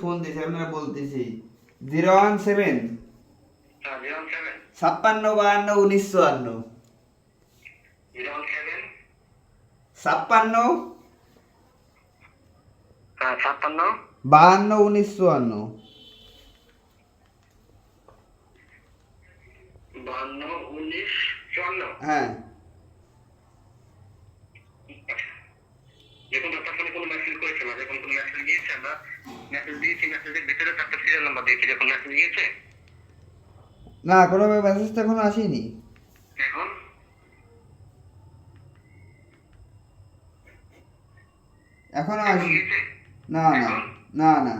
Phone দিয়েছি আপনারা বলতেছি। জিরো ওয়ান সেভেন ছাপ্পান্ন বাহান্ন উনিশ চুয়ান্ন। ছাপ্পান্ন। হ্যাঁ ছাপ্পান্ন। বাহান্ন উনিশ চুয়ান্ন। উনিশ চুয়ান্ন। হ্যাঁ। দেখুন আপনার ফোনে কোনো মেসেজ করেছে না যখন কোনো মেসেজ দিয়েছে আমরা মেসেজ দিয়েছি মেসেজের ভিতরে চারটা সিরিয়াল নাম্বার দিয়েছি মেসেজ দিয়েছে? না কোনো মেসেজ তো এখনও আসেনি। এখন? এখনও এখন আসেনি। না না না না।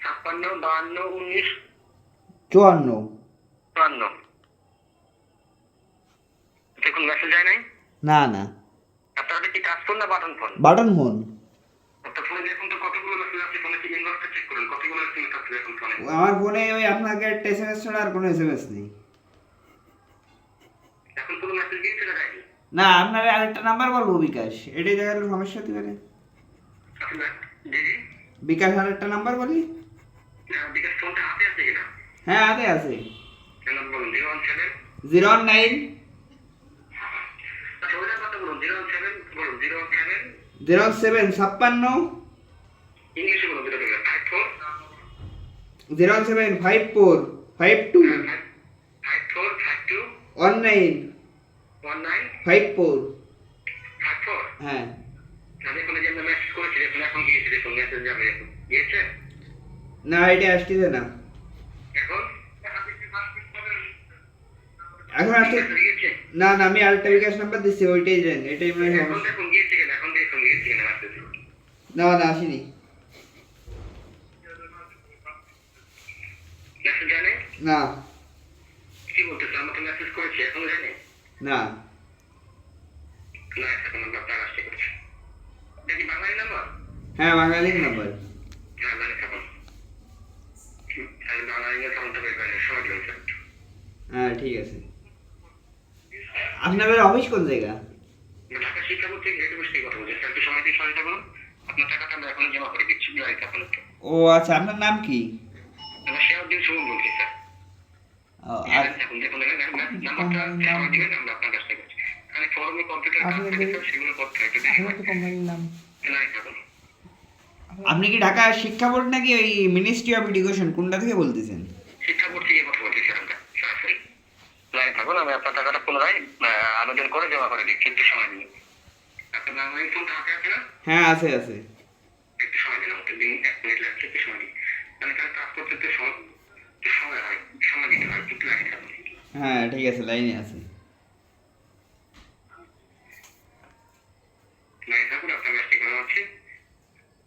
ছাপ্পান্ন বাহান্ন উনিশ। চুয়ান্ন। চুয়ান্ন। দেখুন মেসেজ যায় নাই? না না। আপনাদের কি টাচ ফোন না বাটন ফোন? Button phone. আমার ফোনে ওই আপনাকে একটা এস ছাড়া আর কোনো এস এম এস নেই। এখন কোনো মেসেজ দিয়েছে না না আপনার আরেকটা নাম্বার বলব বিকাশ। এটাই দেখালে সমস্যা হতে পারে। বিকাশ আরেকটা নাম্বার বলি? হ্যাঁ, বিকাশ ফোনটা হাতে আছে কিনা? হ্যাঁ হাতে আছে। জিরো ওয়ান নাইন আচ্ছা ওইটার কথা বলুন জিরো ওয়ান সেভেন বলুন জিরো সেভেন ছাপ্পান্ন। Zero seven five four five two one nine five four হ্যাঁ। না এটা আসতেছে না এখন এখন মেসেজ গিয়েছে না না আমি আরেকটা বিকাশ নাম্বার দিচ্ছি ওইটাই দেন এটাই মনে হয় এখন গিয়েছে কিনা এখন দেখুন গিয়েছে কিনা না না আসেনি। জানে? না। কি বলতেছে? আমাকে মেসেজ করেছি এখন জানে? না। না এখন আমরা আপনার দেখি বাঙালি নাম্বার হ্যাঁ বাঙালির নাম্বার হ্যাঁ মানে আমি বাঙালি তখনটা বের করেন সময় দিবেন স্যার হ্যাঁ ঠিক আছে। আপনাদের অফিস কোন জায়গা? ঢাকা শিক্ষা বোর্ড থেকে হেড অফিস কথা বলছি। সময় দিয়ে আপনার টাকাটা আমরা এখন জমা করে দিচ্ছি। আপনাকে ও আচ্ছা আপনার নাম কি? আমরা শেয়ারউদ্দিন সুমন বলছি স্যার। আর দেখুন দেখুন নাম্বারটা সময় দিবেন আমরা আপনার কাছ থেকে আমি ফর্মে কম্পিউটার কাজ থাকে সেগুলো করতে হয় একটু দেখি নাম? আপনি কি ঢাকা শিক্ষা বোর্ড নাকি ওই মিনিস্ট্রি অফ এডুকেশন কোনটা থেকে বলতেছেন? শিক্ষা বোর্ড থেকে কথা স্যার আমরা। লাইন থাকুন আমি আপনার টাকাটা পুনরায় আবেদন করে জমা করে দিচ্ছি একটু সময় দিন হ্যাঁ আছে আছে। একটু সময় দিন দিন এক মিনিট লাগছে একটু সময় দিন। মানে এখানে কাজ করতে তো সময় হয় সময় দিতে হয় একটু লাইন হ্যাঁ ঠিক আছে লাইনে আছে।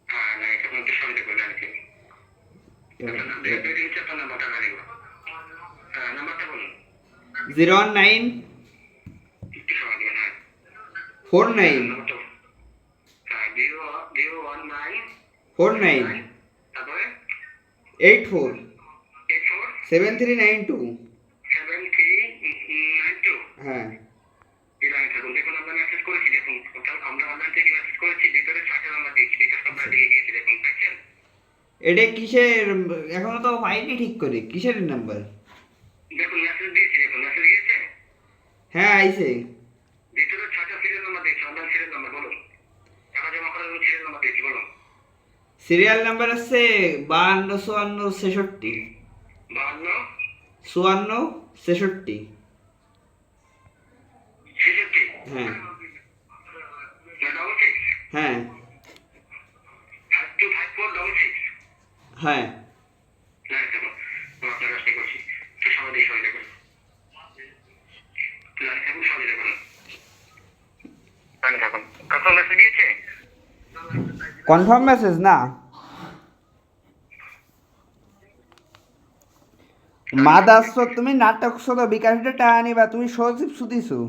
হ্যাঁ হ্যাঁ জিরো ওয়ান নাইন একটু সময় দিবেন হ্যাঁ four nine four nine eight four seven three nine two হ্যাঁ। দিয়েছি এটা কিসের এখনও তো পাইনি ঠিক করে। কিসের নাম্বার দেখুন মেসেজ দিয়েছি দেখুন মেসেজ গিয়েছে হ্যাঁ আইছে। সিরিয়াল নাম্বার সিরিয়াল নাম্বার বলুন টাকা জমা করার সিরিয়াল নাম্বার দিয়েছি বলুন সিরিয়াল নাম্বার আছে বাহান্ন চুয়ান্ন ছেষট্টি। বাহান্ন? চুয়ান্ন ছেষট্টি। হ্যাঁ। হ্যাঁ। হ্যাঁ লাইন থাকুন আমি আপনার কাছ থেকে করছি একটু সময় দিয়ে সময় দেখুন লাইন থাকুন সময় দেখুন লাইন থাকুন কখন মেসেজ দিয়েছে কনফার্ম মেসেজ না মাদাস তুমি নাটক শোধ বিকাশটা টাকা নিবা তুমি সজীব শুধিছো